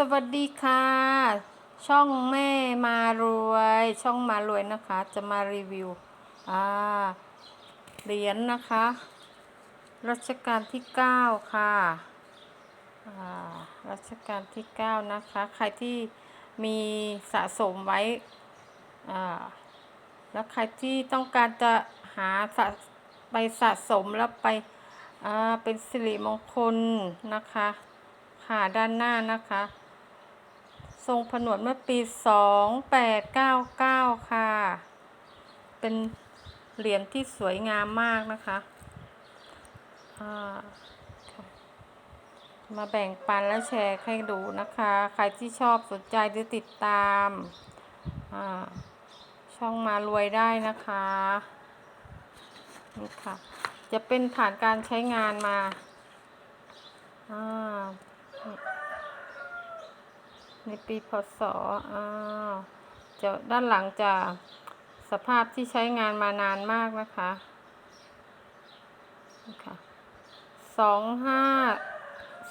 สวัสดีค่ะ ช่องแม่มารวย ช่องมารวยนะคะ จะมารีวิวอ่าเหรียญนะคะรัชกาลที่ 9 ค่ะอ่ารัชกาลที่ 9 นะคะ ใครที่มีสะสมไว้อ่าแล้วใครที่ต้องการจะหาสะไปสะสมแล้วไปอ่าเป็นสิริมงคลนะคะค่ะด้านหน้านะคะ ทรงผนวดเมื่อปี2899ค่ะ เป็นเหรียญที่สวยงามมากนะคะมาแบ่งปันและแชร์ให้ดูนะคะ ใครที่ชอบสนใจหรือติดตามาช่องมารวยได้นะคะนี่ค่ะ จะเป็นผ่านการใช้งานมาอ่า ในปีพศอ้าวจะด้านหลังจะสภาพที่ใช้งานมานานมากนะคะนี่ค่ะสองห้า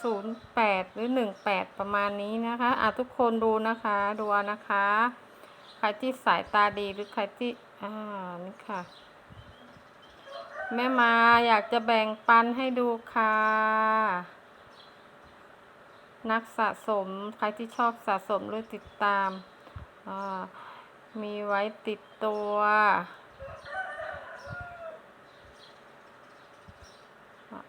ศูนย์แปดหรือหนึ่งแปดประมาณนี้นะคะอะทุกคนดูนะคะดูนะคะ ใครที่สายตาดีหรือใครที่อ่านี่ค่ะ แม่มาอยากจะแบ่งปันให้ดูค่ะ นักสะสมใครที่ชอบสะสมหรือติดตาม มีไว้ติดตัว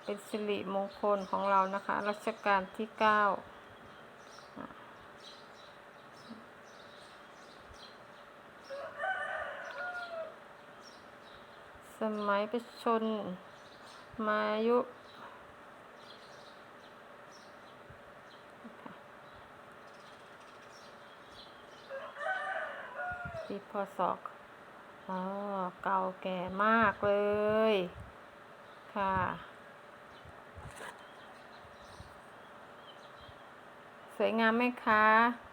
เป็นสิริมงคลของเรานะคะ รัชกาลที่เก้าสมัยประชนมายุ ปีพศอ๋อเก่าแก่มากเลย ค่ะ สวยงามไหมคะ